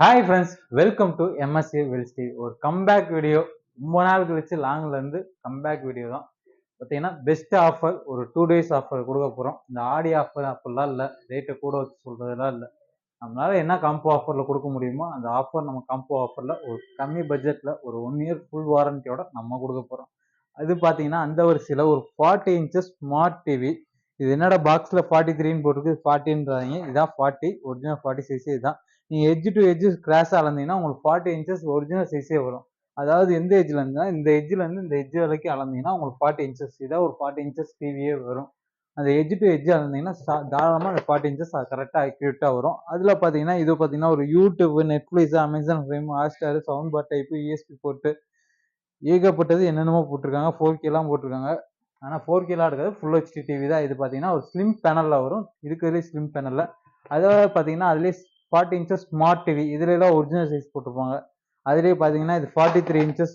Hi friends welcome to MSC வெல்ஸ்டி ஒரு comeback video ரொம்ப நாள் கழிச்சு லாங்லேருந்து கம்பேக் வீடியோ தான். பார்த்தீங்கன்னா பெஸ்ட் ஆஃபர் ஒரு டூ டேஸ் ஆஃபர் கொடுக்க போகிறோம் இந்த ஆடி ஆஃபர் அப்படிலாம் இல்லை ரேட்டை கூட வச்சு சொல்கிறதுலாம் இல்லை. நம்மளால என்ன காம்போ ஆஃபரில் கொடுக்க முடியுமோ அந்த ஆஃபர் நம்ம காம்போ ஆஃபரில் ஒரு கம்மி பட்ஜெட்டில் ஒரு ஒன் இயர் ஃபுல் வாரண்டியோட நம்ம கொடுக்க போகிறோம் அது பார்த்தீங்கன்னா அந்த வரிசையில் ஒரு ஃபார்ட்டி இன்ச்சஸ் ஸ்மார்ட் டிவி இது என்னடா பாக்ஸில் ஃபார்ட்டி த்ரீன்னு போட்டிருக்கு ஃபார்ட்டின்றாங்க இதான் ஃபார்ட்டி ஒரிஜினல் ஃபார்ட்டி சைஸ் இதுதான் நீங்கள் எட்ஜ் டு எட்ஜ் கிராஸ் அளந்தீங்கன்னா உங்களுக்கு ஃபார்ட்டி இன்ச்சஸ் ஒரிஜினல் சைஸே வரும். அதாவது எந்த எஜ்ஜில் இருந்துன்னா இந்த எஜ்ஜிலேருந்து இந்த எஜ்ஜு வரைக்கும் அளந்தீங்கன்னா உங்களுக்கு ஃபார்ட்டி இன்ச்சஸ் இதாக ஒரு ஃபார்ட்டி இன்ச்சஸ் டிவியே வரும். அந்த எஜ் டு எஜ் அளந்தீங்கன்னா தாராளமாக அந்த ஃபார்ட்டி இன்ச்சஸ் கரெக்டாக அக்யூரேட்டாக வரும். அதில் பார்த்தீங்கன்னா இது பார்த்தீங்கன்னா ஒரு YouTube Netflix Amazon Prime Hotstar sound bar type USB போட்டு ஏகப்பட்டது என்னென்னமோ போட்டிருக்காங்க. ஃபோர் கேலாம் போட்டிருக்காங்க. ஆனால் ஃபோர் கேலாம் இருக்காது ஃபுல் ஹெச்டி டிவி தான். இது பார்த்தீங்கன்னா ஒரு ஸ்லிம் பேனலில் வரும். இருக்கிறதுலே ஸ்லிம் பேனலில் அதாவது பார்த்தீங்கன்னா அதுலேயே ஃபார்ட்டி இன்ச்சஸ் ஸ்மார்ட் டிவி இதுலலாம் ஒரிஜினல் சைஸ் போட்டிருப்பாங்க. அதுலேயே பார்த்தீங்கன்னா இது ஃபார்ட்டி த்ரீ இன்ச்சஸ்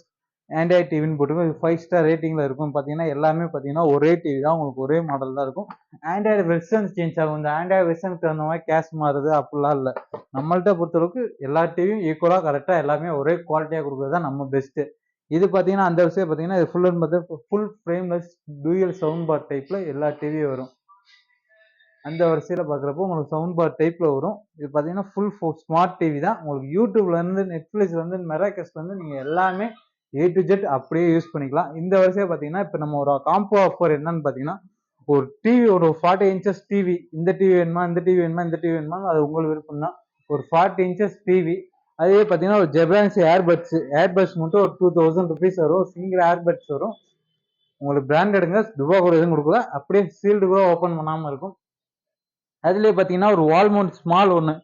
ஆண்ட்ராய்ட் டிவின்னு போட்டிருக்கோம். இது ஃபைவ் ஸ்டார் ரேட்டிங்கில் இருக்கும். பார்த்தீங்கன்னா எல்லாமே பார்த்தீங்கன்னா ஒரே டிவி தான். உங்களுக்கு ஒரே மாடல் தான் இருக்கும். ஆண்ட்ராய்டு வெர்ஷன்ஸ் சேஞ்ச் ஆகும். இந்த ஆண்ட்ராய்டு வெர்ஷனுக்கு தகுந்த மாதிரி கேஷ் மாறுது. அப்படிலாம் இல்லை. நம்மள்ட்ட பொறுத்தளவுக்கு எல்லா டிவியும் ஈக்குவலாக கரெக்டாக எல்லாமே ஒரே குவாலிட்டியாக கொடுக்குறது தான் நம்ம பெஸ்ட்டு இது பார்த்தீங்கன்னா அந்த விஷயம் பார்த்தீங்கன்னா இது full and full frameless dual sound bar டைப்பில் எல்லா டிவியும் வரும். அந்த வரிசையில் பார்க்குறப்போ உங்களுக்கு சவுண்ட் பார் டைப்பில் வரும். இது பார்த்தீங்கன்னா ஃபுல் ஃபோ ஸ்மார்ட் டிவி தான். உங்களுக்கு யூடியூப்லேருந்து நெட்ஃப்ளிக்ஸ்லேருந்து மெராக்கஸ்லேருந்து நீங்கள் எல்லாமே ஏ டு ஜெட் அப்படியே யூஸ் பண்ணிக்கலாம். இந்த வரிசையை பார்த்தீங்கன்னா இப்போ நம்ம ஒரு காம்போ ஆஃபர் என்னன்னு பார்த்தீங்கன்னா ஒரு டிவி ஒரு ஃபார்ட்டி இன்ச்சஸ் டிவி இந்த டிவி வேணுமா இந்த டிவி வேணுமா இந்த டிவி வேணுமா அது உங்களுக்கு விருப்பம் தான். ஒரு ஃபார்ட்டி இன்ச்சஸ் டிவி அதே பார்த்தீங்கன்னா ஒரு ஜெப்ரான்ஸ் ஏர்பட்ஸ் ஏர்பட்ஸ் மட்டும் ஒரு டூ தௌசண்ட் ருபீஸ் வரும். சிங்கிள் ஏர்பட்ஸ் வரும். உங்களுக்கு பிராண்டடுங்க துபா கூட எதுவும் கொடுக்கல. அப்படியே சீல்டு கூட ஓப்பன் பண்ணாமல் இருக்கும். அதுலேயே பார்த்தீங்கன்னா ஒரு வால் மவுண்ட் ஸ்மால் ஒன்று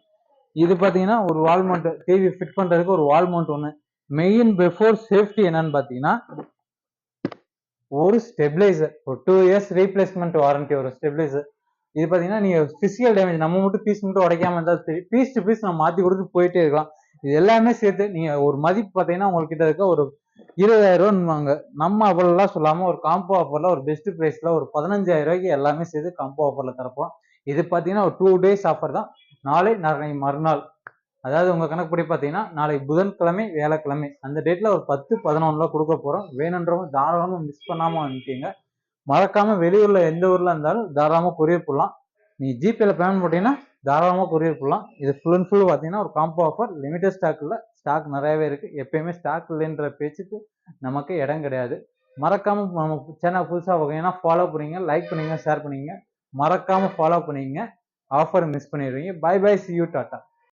இது பார்த்தீங்கன்னா ஒரு வால் மவுண்ட் டிவி ஃபிட் பண்ணுறதுக்கு ஒரு வால் மவுண்ட் ஒன்று மெயின் பிஃபோர் சேஃப்டி என்னன்னு பார்த்தீங்கன்னா ஒரு ஸ்டெபிளைசர் ஒரு டூ இயர்ஸ் ரீப்ளேஸ்மெண்ட் வாரண்டி ஒரு ஸ்டெபிளைசர் இது பார்த்தீங்கன்னா நீங்கள் ஃபிசிக்கல் டேமேஜ் நம்ம மட்டும் பீஸ் மட்டும் உடைக்காம இருந்தால் சரி பீஸ் டு பீஸ் நம்ம மாற்றி கொடுத்து போயிட்டே இருக்கலாம். இது எல்லாமே சேர்த்து நீங்கள் ஒரு மதிப்பு பார்த்தீங்கன்னா உங்கள்கிட்ட இருக்க ஒரு இருபதாயிரம் ரூபாங்க நம்ம அவ்வளோலாம் சொல்லாமல் ஒரு காம்போ ஆஃபரில் ஒரு பெஸ்ட் ப்ரைஸில் ஒரு பதினஞ்சாயிரம் ரூபாய்க்கு எல்லாமே சேர்த்து காம்போ ஆஃபரில் தரப்போம். இது பார்த்தீங்கன்னா ஒரு டூ டேஸ் ஆஃபர் தான். நாளை நாளை மறுநாள். அதாவது உங்கள் கணக்குப்படி பார்த்தீங்கன்னா நாளை புதன்கிழமை வேலைக்கிழமை அந்த டேட்டில் ஒரு பத்து பதினொன்றில் கொடுக்க போகிறோம் வேணுன்றவங்க தாராளமாக மிஸ் பண்ணாமல் அனுப்பிங்க மறக்காமல் வெளியூரில் எந்த ஊரில் இருந்தாலும் தாராளமாக கொரியர் போடலாம். நீ ஜிபேல பேமெண்ட் போட்டிங்கன்னா தாராளமாக கொரியர் போடலாம். இது ஃபுல் அண்ட் ஃபுல் பார்த்தீங்கன்னா ஒரு காம்போ ஆஃபர் லிமிடெட் ஸ்டாக்கில் ஸ்டாக் நிறையவே இருக்குது எப்பயுமே ஸ்டாக் இல்லைன்ற பேச்சுக்கு நமக்கு இடம் கிடையாது. மறக்காமல் நம்ம சேனல் புதுசாக வகையான ஃபாலோ பண்ணுங்க லைக் பண்ணிங்க ஷேர் பண்ணிங்க. மறக்காமல் ஃபாலோ பண்ணிக்கங்க. ஆஃபர் மிஸ் பண்ணிடுவீங்க bye bye see you tata